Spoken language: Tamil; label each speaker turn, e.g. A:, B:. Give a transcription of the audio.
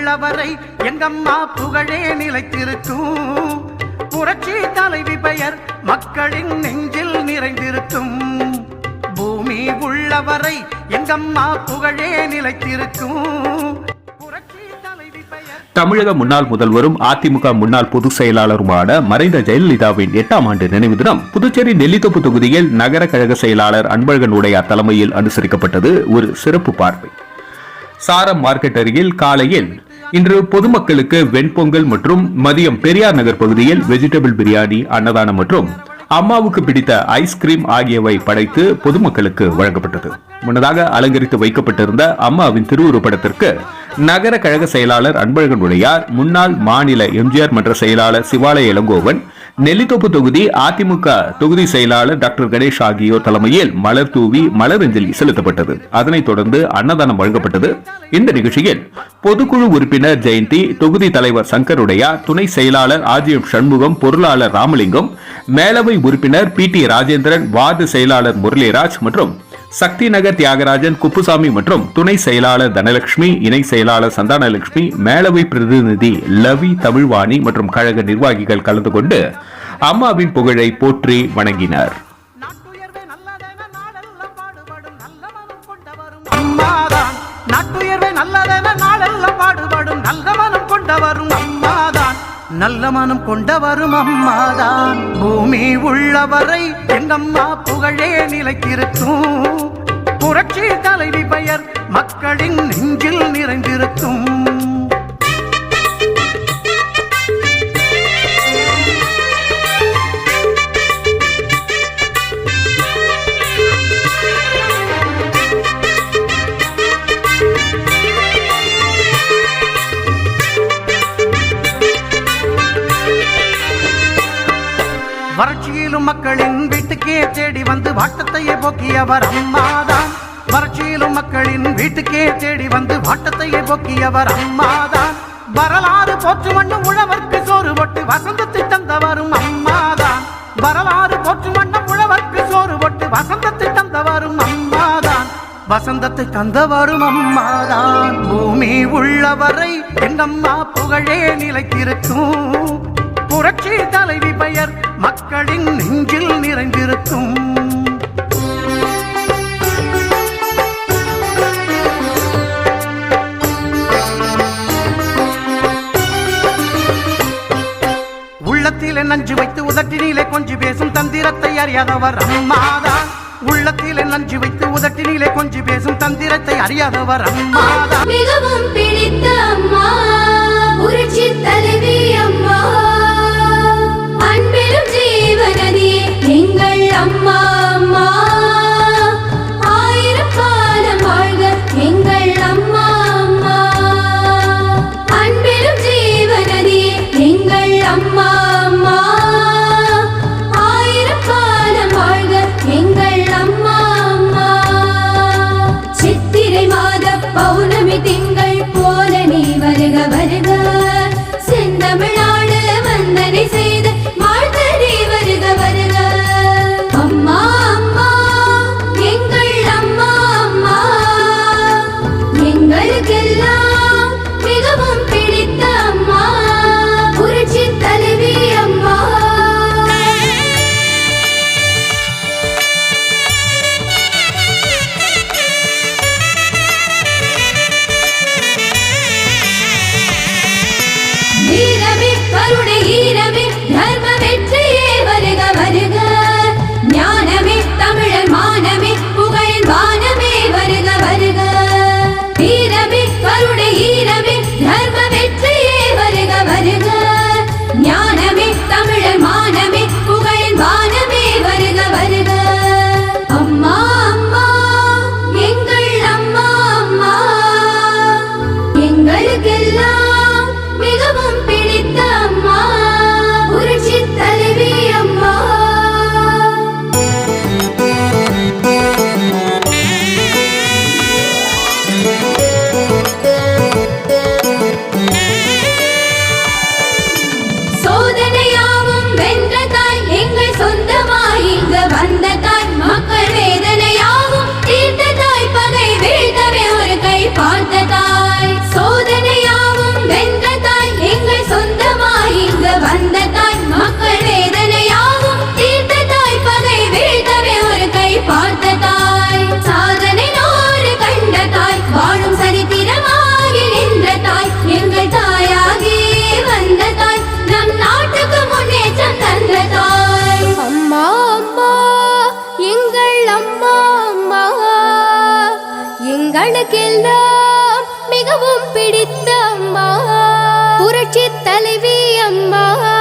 A: உள்ளவரை எங்கம்மா புகழே நிலைத்திருக்கும். புரட்சி தலைவி பெயர் மக்களின் நெஞ்சில் நிறைந்திருக்கும். பூமி உள்ளவரை எங்கம்மா புகழே நிலைத்திருக்கும்.
B: தமிழக முன்னாள் முதல்வரும் அதிமுக முன்னாள் பொதுச் செயலாளருமான மறைந்த ஜெயலலிதாவின் எட்டாம் ஆண்டு நினைவு தினம் புதுச்சேரி நெல்லித்தோப்பு தொகுதியில் நகர கழக செயலாளர் அன்பழகன் உடையார் தலைமையில் அனுசரிக்கப்பட்டது ஒரு சிறப்பு பார்வை. சாரம் மார்க்கெட் அருகில் காலையில் இன்று பொதுமக்களுக்கு வெண்பொங்கல் மற்றும் மதியம் பெரியார் நகர் பகுதியில் வெஜிடபிள் பிரியாணி அன்னதானம் மற்றும் அம்மாவுக்கு பிடித்த ஐஸ்கிரீம் ஆகியவை படைத்து பொதுமக்களுக்கு வழங்கப்பட்டது. முன்னதாக அலங்கரித்து வைக்கப்பட்டிருந்த அம்மாவின் திருவுருப்படத்திற்கு நகர கழக செயலாளர் அன்பழகன் உடையார் முன்னாள் மாநில எம்ஜிஆர் மன்ற செயலாளர் சிவாலய இளங்கோவன் நெல்லித்தோப்பு தொகுதி அதிமுக தொகுதி செயலாளர் டாக்டர் கணேஷ் ஆகியோர் தலைமையில் மலர் தூவி மலரஞ்சலி செலுத்தப்பட்டது. அதனைத் தொடர்ந்து அன்னதானம் வழங்கப்பட்டது. இந்த நிகழ்ச்சியில் பொதுக்குழு உறுப்பினர் ஜெயந்தி தொகுதி தலைவர் சங்கருடையா துணை செயலாளர் ஆஜிஎம் சண்முகம் பொருளாளர் ராமலிங்கம் மேலவை உறுப்பினர் பி டி ராஜேந்திரன் வார்டு செயலாளர் முரளிராஜ் மற்றும் சக்தி நகர் தியாகராஜன் குப்புசாமி மற்றும் துணை செயலாளர் தனலட்சுமி இணை செயலாளர் சந்தானலட்சுமி மேலவை பிரதிநிதி லவி தமிழ்வாணி மற்றும் கழக நிர்வாகிகள் கலந்து கொண்டு அம்மாவின் புகழை போற்றி வணங்கினர்.
A: நல்ல மனம் கொண்டவரும் அம்மாதான். பூமி உள்ளவரை எங்கம்மா புகழே நிலைத்திருக்கும். புரட்சி தலைவி பெயர் மக்களின் நெஞ்சில் நிறைந்திருக்கும். வறட்சியிலும் மக்களின் வீட்டுக்கே தேடி வந்து வாட்டத்தையே போக்கியவர் அம்மாதான். வறட்சியிலும் மக்களின் வீட்டுக்கே தேடி வந்து வாட்டத்தையே போக்கியவர் அம்மாதான். வரலாறு போற்று வண்ணம் உழவர்க்கு சோறு போட்டு வசந்தத்தை தந்தவரும் அம்மாதான். வரலாறு போற்று வண்ணம் உழவர்க்கு சோறு போட்டு வசந்தத்தை தந்தவரும் அம்மாதான். வசந்தத்தை தந்தவரும் அம்மாதான். பூமி உள்ளவரை எங்கம்மா புகழே நிலைத்திருக்கும். புரட்சி தலைவி பெயர் மக்களின் நெஞ்சில் நிறைந்திருக்கும். உள்ளத்திலே நஞ்சு வைத்து உதட்டினிலே கொஞ்சி பேசும் தந்திரத்தை அறியாதவர் அம்மாதான் உள்ளத்திலே நஞ்சு வைத்து உதட்டினிலே கொஞ்சி பேசும் தந்திரத்தை அறியாதவர் அம்மாதான்
C: மிகவும் பிடித்த அம்மா புரட்சி தலைவி அம்மா. పౌర్ణమి తిమ్మ எங்களுக்கெல்லாம் மிகவும் பிடித்த அம்மா. புரட்சி தலைவி அம்மா.